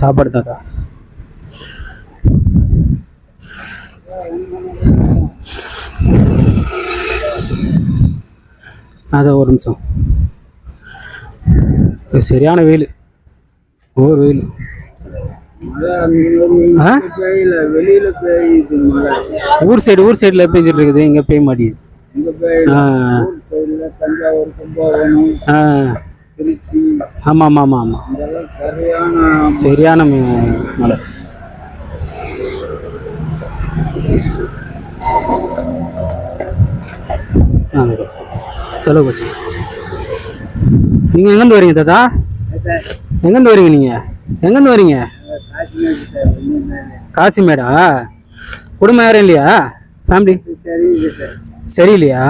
சாப்பாடு தாத்தா. அதான் ஒரு நிமிஷம். சரியான வெயில். ஓவர் வெயில். ஊர் சைடு ஊர் சைடில் பெஞ்சிட்டு இருக்குது. இங்கே பெய்ய மாட்டேங்குது ஆ. ஆமாம் ஆமாம் ஆமாம் ஆமாம் சரியான சரியான ம- மழை ஆ, செலவு போச்சு நீங்கள் எங்கேருந்து வரீங்க தாத்தா? எங்கேருந்து வரீங்க நீங்கள் எங்கேருந்து வரீங்க? காசிமேடா குடும்பம் யாரும் இல்லையா? ஃபேமிலி சரி சரியில்லையா?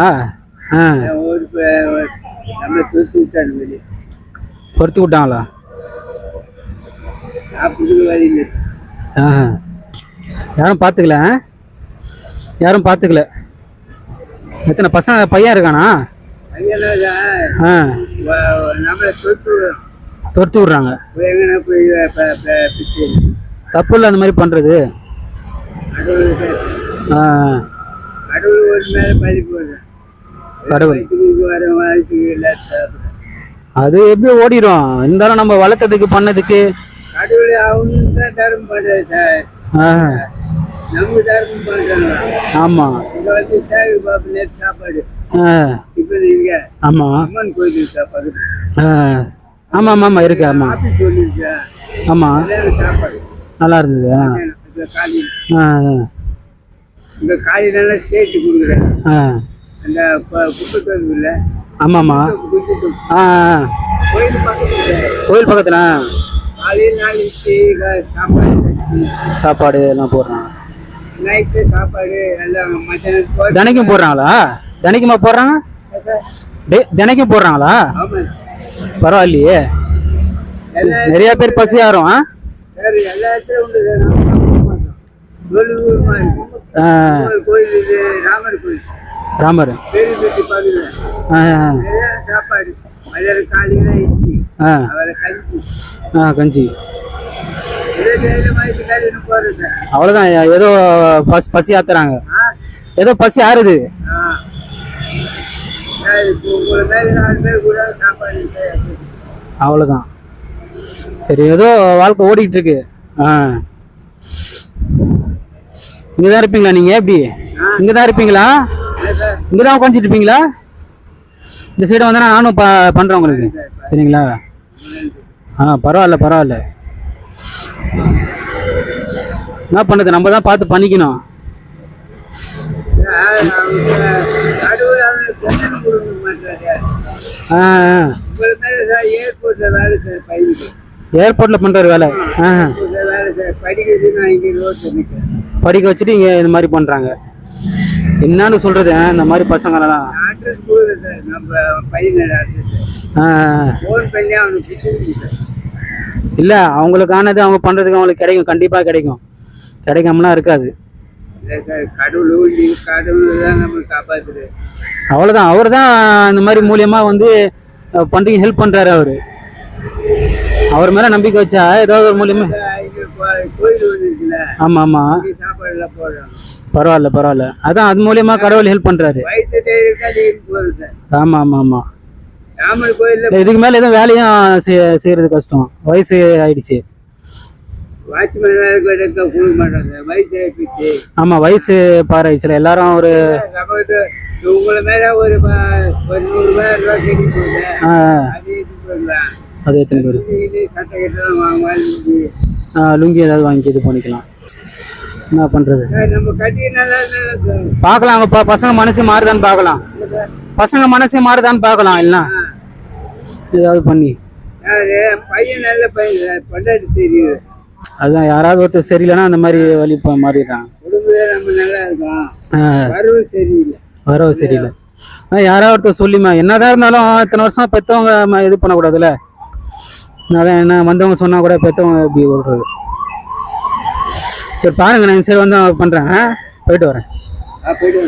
ஆ. பொறுத்து விட்டாங்களா? ஆ யாரும் பார்த்துக்கல? யாரும் பார்த்துக்கல. எத்தனை பசங்க பையன் இருக்கானா? ஆ துரத்து விட்றாங்க. தப்பு இல்லை அந்த மாதிரி பண்ணுறது. ஆ கடவுள் அது எப்படி ஓடிடும் இருந்தாலும் நம்ம வளர்த்ததுக்கு பண்ணதுக்கு. கடவுள் அவனும் தான் தர்மம் பண்றாரு சார். ஆ. நம்ம தர்மம் பண்றாங்க ஆமாம் இங்க வந்து சேகர் பாபு நேற்று சாப்பாடு. ஆ. இப்ப நீங்க ஆமாம் அம்மன் கோயிலுக்கு சாப்பாடு. ஆ. ஆமாம் ஆமாம் ஆமாம் இருக்கு கல்யாண சாப்பாடு. நல்லா இருந்தது இந்த காலி. ஆ இந்த காலி நல்லா சேர்த்து கொடுக்குறேன் அந்த குப்பத்தோடு இல்லை ஆமாம்மா. ஆ ஆ. கோயில் கோயில் பக்கத்தில் காலையில் சாப்பாடு சாப்பாடு எல்லாம் போடுறாங்க. நைட்டு சாப்பாடு எல்லாம் தினைக்கும் போடுறாங்களா? தினைக்குமா போடுறாங்க? டே தினைக்கும் போடுறாங்களா? பரவாயில்லையே. நிறைய பேர் பசி ஆறும் ஆ? ஆ, கோயில் ராமர் கோயில் ராமர். ஆ கஞ்சி. அவ்வளோதான் ஏதோ பசி பசி ஆத்துறாங்க. ஏதோ பசி ஆறுது. அவ்வளோதான் சரி ஏதோ வாழ்க்கை ஓடிக்கிட்டு இருக்கு ஆ. இங்கே தான் இருப்பீங்களா நீங்கள் எப்படி? இங்கே தான் இருப்பீங்களா? இங்கே தான் உட்காந்துட்டு இருப்பீங்களா இந்த சைடு வந்தேன்னா நானும் ப பண்ணுறேன் உங்களுக்கு. சரிங்களா? ஆ பரவாயில்ல பரவாயில்ல. என்ன பண்ணுறது நம்ம தான் பார்த்து பண்ணிக்கணும். ஏர்போர்ட்ல அவங்க ஆ ஏர்போர்ட்டில் வேலை. பண்ணுற வேலை படிக்க வச்சுட்டு இங்கே இந்த மாதிரி பண்ணுறாங்க என்னன்னு சொல்கிறது இந்த மாதிரி பசங்களெல்லாம் இல்லை அவங்களுக்கானது அவங்க பண்ணுறதுக்கு அவங்களுக்கு கிடைக்கும் கண்டிப்பாக கிடைக்கும். கிடைக்காமலாம் இருக்காது. அவ்வளோதான் அவர் தான் இந்த மாதிரி மூலியமாக வந்து பண்றீங்க ஹெல்ப் பண்ணுறாரு அவர். அவர் மேலே நம்பிக்கை வச்சா ஏதாவது ஒரு மூலியமாக சாப்பாடுலாம் போடுறோம் பரவாயில்ல பரவாயில்ல. அதான் அது மூலியமாக கடவுள் ஹெல்ப் ஆமாம் ஆமாம் ராமர் கோயிலில் இதுக்கு மேலே எதுவும் வேலையும் செய்- செய்யறது கஷ்டம். வயசு ஆயிடுச்சு. மாட்டாங்க வயசு பாராயிடுச்சுல. எல்லாரும் ஒரு அது எத்தனை பேர்? லுங்கி ஏதாவது வாங்கி இது பண்ணிக்கலாம். என்ன பண்ணுறது நம்ம பார்க்கலாம் ப- பசங்க மனசு மாறுதான்னு பார்க்கலாம். பசங்க மனசு மாறுதான்னு பார்க்கலாம் இல்லைன்னா? ஏதாவது பண்ணி. பையன் நல்ல பையன் பொண்டாட்டி தெரியுது அதுதான் யாராவது ஒருத்தர் சரியில்லைன்னா அந்த மாதிரி வழி ப- மாறிடுறாங்க. நல்லா வரவு சரியில்லை. வரவு சரியில்லை யாராவது ஒருத்தர் சொல்லிமா என்னதான் இருந்தாலும் இத்தனை வருஷம் பெற்றவங்க இது பண்ணக்கூடாதுல்ல? அதான் என்ன வந்தவங்க சொன்னா கூட பெற்றவங்க இப்படி விடுறது சரி பாருங்க நான் சரி வந்து பண்ணுறேன் போயிட்டு வரேன். போயிட்டு